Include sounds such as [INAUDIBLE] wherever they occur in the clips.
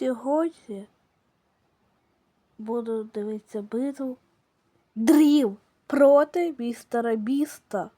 Сьогодні буду дивитися битву Дрів проти містера Біста.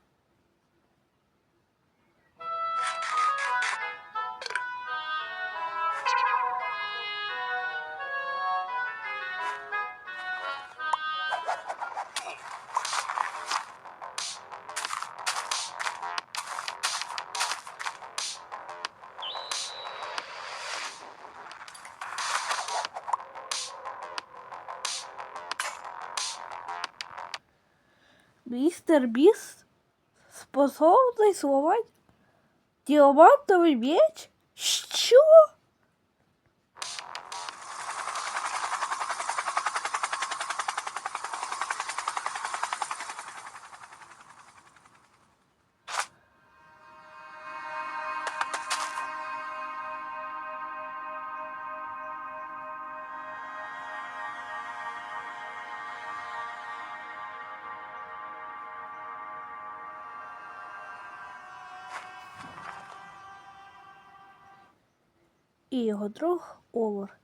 Містер Бис способный сломать диамантовый меч? І його друг Овер.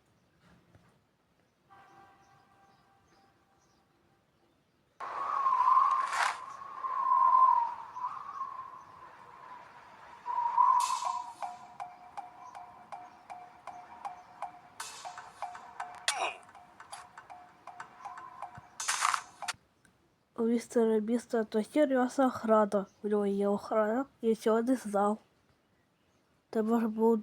У містера Біста то серйозна охрана. У нього є охрана, я цього не знав. Треба ж було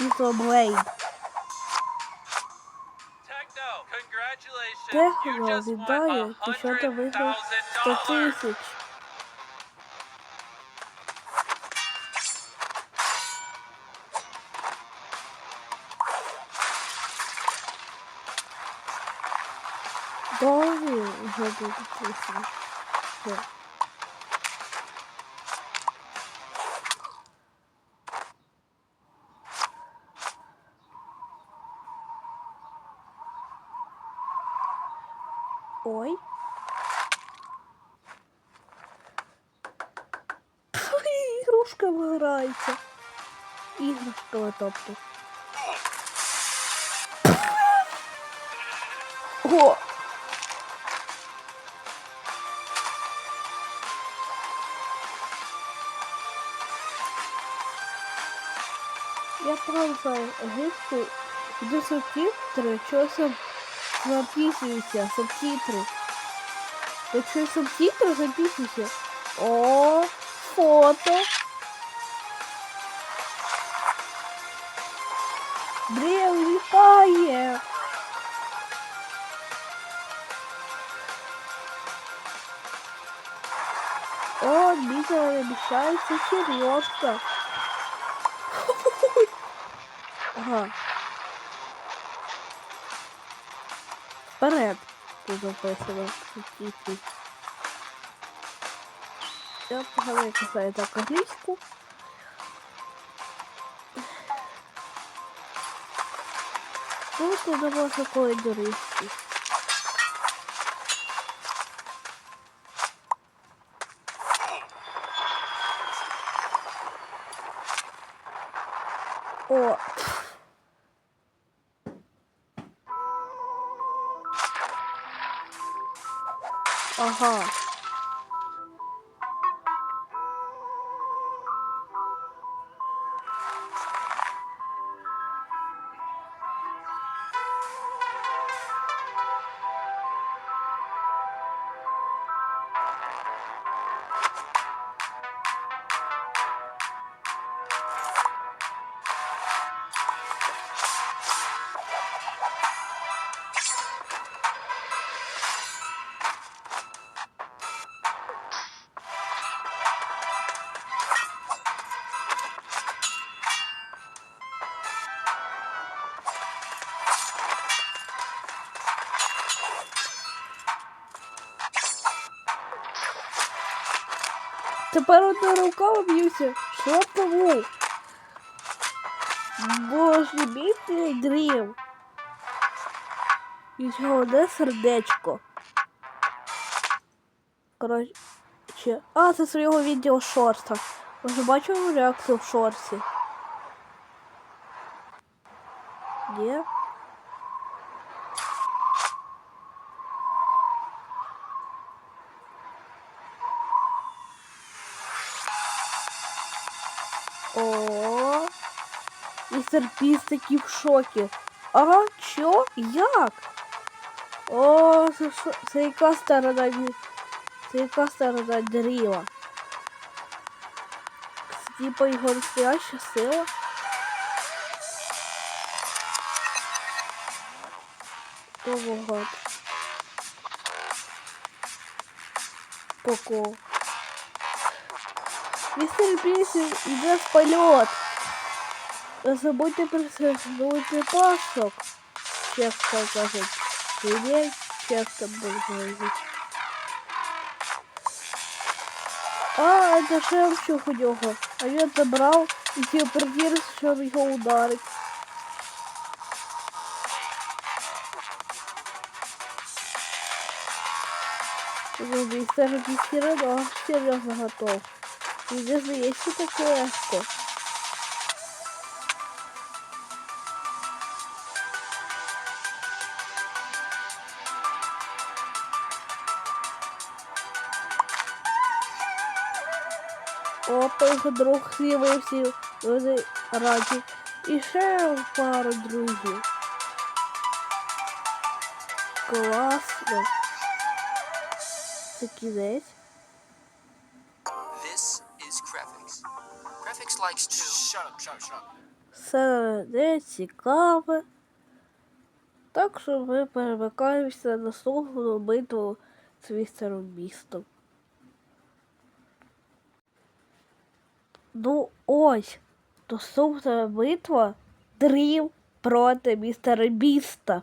дознати. Тіто Блейд. Techno, congratulations. Техно ти що ти виграв 100 тисяч. Довгі вже буде тисяч. Все. Ой. Ігрушка виграється. Ігрушка, тобто. О! Я правда англійську йду субтитри, часом записуюся, субтитри. Якщо субтитри записуюся. О, фото. Древ літає. О, Митя обещается серьезно. Ага. Вперед. Ти записував. Я погано писаю так англійську. Тут не було такої доріжки. Ага. Тепер одна рука б'юся. Що тому? Боже, бідний дрів. І одне сердечко. Коротше. А, це свого відео шорта. Ви ж бачили реакцію в шорті? Ні? Містер такий в шокі. А, що? Як? О, це, що? це яка сторона Це яка сторона? Це типа його настояща сила? О, гад. Поко. Містер Піс йде в польот. Не забудьте присягнути пасок. Чесно кажуть. Или чесно буде говорити. А, это Шевчук у нього. А він забрав і ті придір, щоб його ударить. Мистер Бисерин, серьезно готов. И даже есть и такое легко. Опа, його друг з'явився, вони раді. І ще пару друзів. Класно. Це кінець. This is Crefix. Crefix likes to. Shut up, shut up, shut up. Все не цікаве. Так що ми перемикаємося на наступну битву з містером містом. Ну ось, наступна битва Дрів проти містера Біста.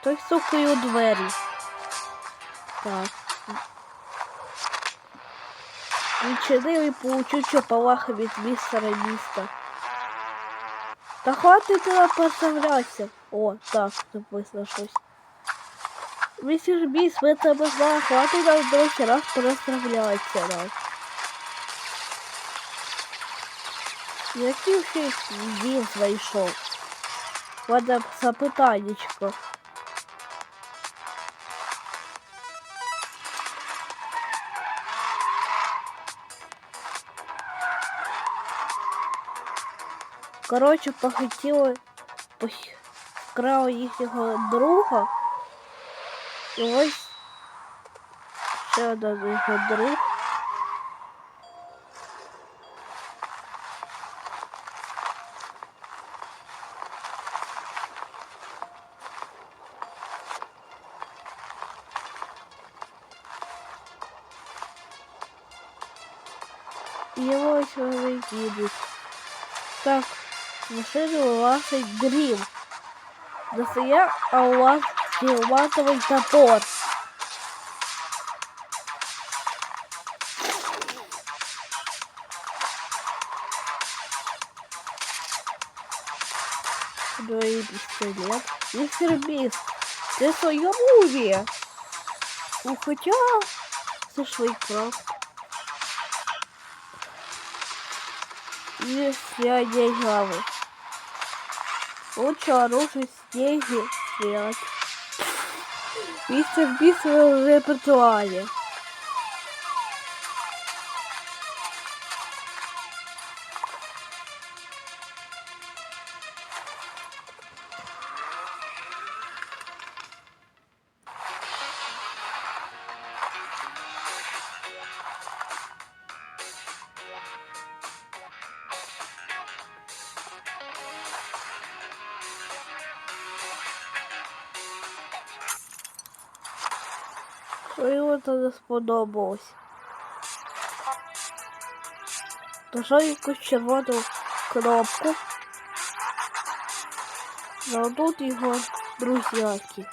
Хтось стукає у двері. Так. Відчинив і получив чополаха від містера міста. Та хватить туди представлятися. О, так, написано щось. Містер Біс, ми тебе знаємо, хватить нам другий раз представлятися нам. Який ще він знайшов? У мене запитаннячко. Коротше, похотіли, пох- вкрали їхнього друга. І ось ще один його друг. Машину вилазить дрім. Достає, а у вас діамантовий топор. Двоє пістолет. Містер Біст, ти в своєму умі? Ну, хоча це ж прав. И связи главы. Лучше оружие снеги сделать. Мистер Бист в репертуаре. Йому це сподобалось. Нажав якусь червону кнопку. Зайдуть його друзяки.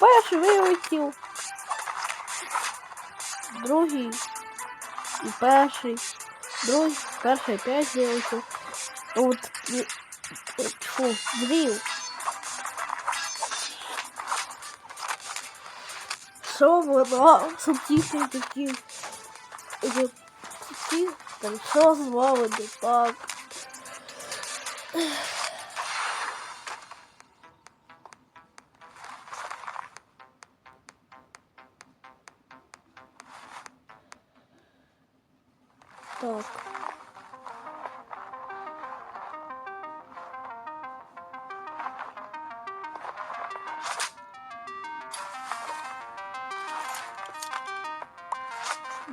Перший вилетів. Другий і перший. Другий, перший опять вилетів. От, фу, дрів. Що вона? Субтитри такі. такі, Там що з вами не? Так.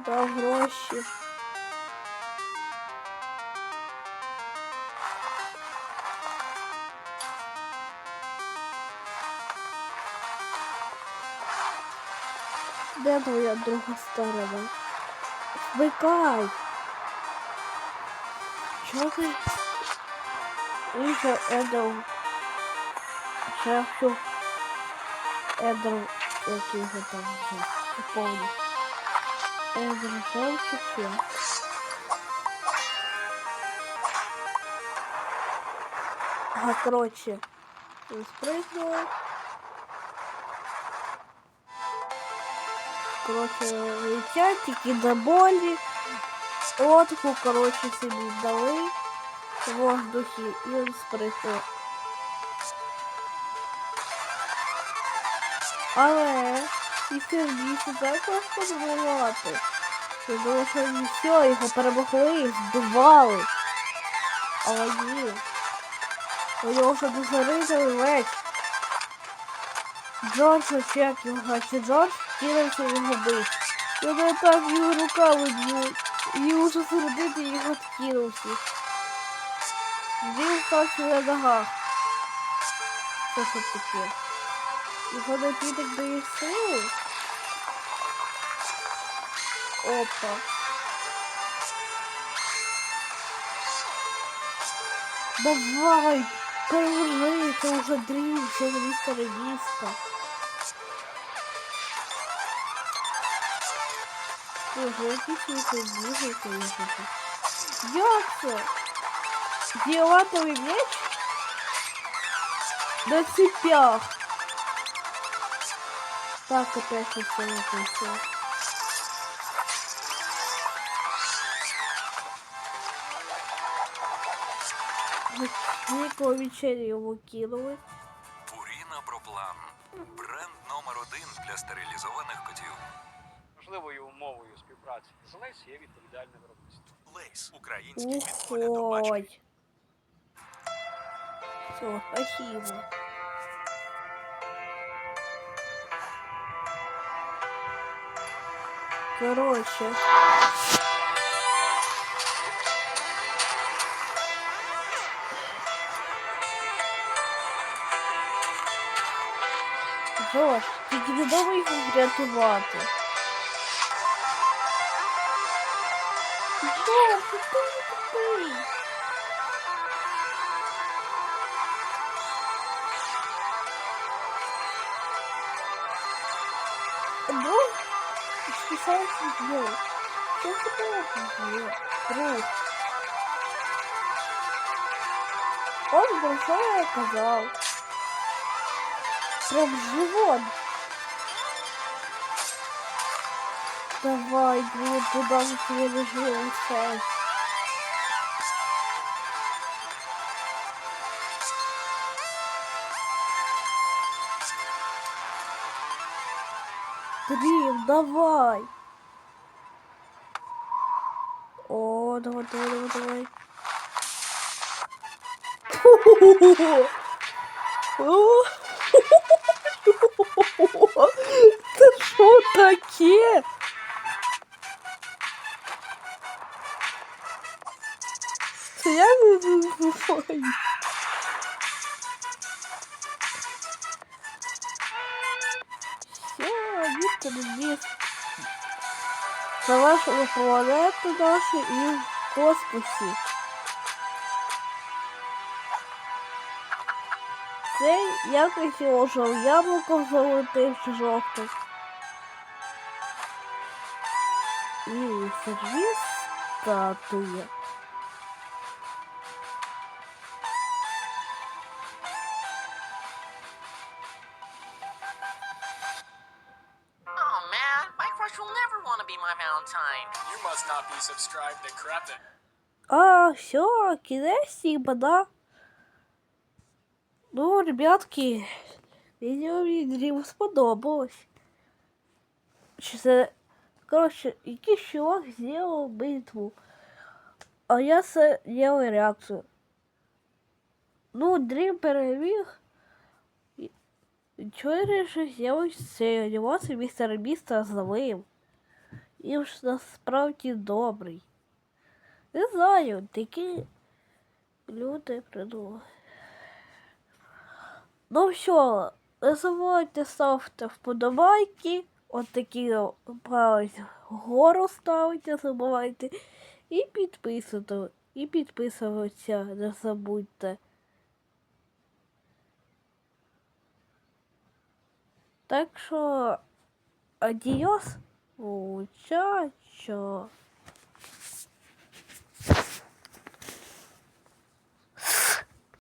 Да, гроші. Де твоя друга сторона? Вмикай! Чого ти? Він же Едл. Шефу. Едл. Як його там вже? Не Едл Шеф чи? Ага, короче. Він спрыгнув. Короче, тільки до болі. Лодку, короче, собі дали в воздухі і він спрыгнув. Але і сервісі так важко збивати. Я думав, що і все, його перемогли, здували. Але ні. У нього вже дозорили меч. Джордж чек його, чи Джордж кинувся його бить. І вони так його руками б'ють. І уже сердити його кинувся. Він стався на ногах. Що таке? Його напіток дає сили. Опа. Давай, переложи, це вже дрів, це вже містера міста. Боже, якісь ви біжите, їхати. Як це? Діамантовий меч? На цепях. Так, опять все написано. Нікого вечері йому кинули. Пуріна Проплан. Бренд номер один для стерилізованих котів. Важливою умовою співпраці з Лейс є відповідальне виробництво. Лейс. Український від поля до бачення. Все, спасибо. Короче. Джош, ти думай їх врятувати. Джош, ти тупий. Спасайся, сделай. Что ты делаешь, друг? Он большой оказал. Прям живот. Давай, блин, туда же тебе лежит Дрим, давай. Давай, давай, давай, давай. О, [LAUGHS] Це що таке? Це я не знаю. Завершили планету нашу і в космосі. Це якось ожив яблуко золотим чи жовтим. І сервіс статуя. Все, кінець хіба, да? Ну, ребятки, відео мені сподобалось. Чи це, коротше, якийсь чувак зробив битву. А я це реакцію. Ну, дрім переміг. І- Чого я вирішив зробити цю анімацію містера Біста злим? І ж насправді добрий. Не знаю, такі люди придумали. Ну все, не забувайте ставити вподобайки. От такі палець вгору ставити, забувайте. І підписувати. І підписуватися не забудьте. Так що адіос, мучачо.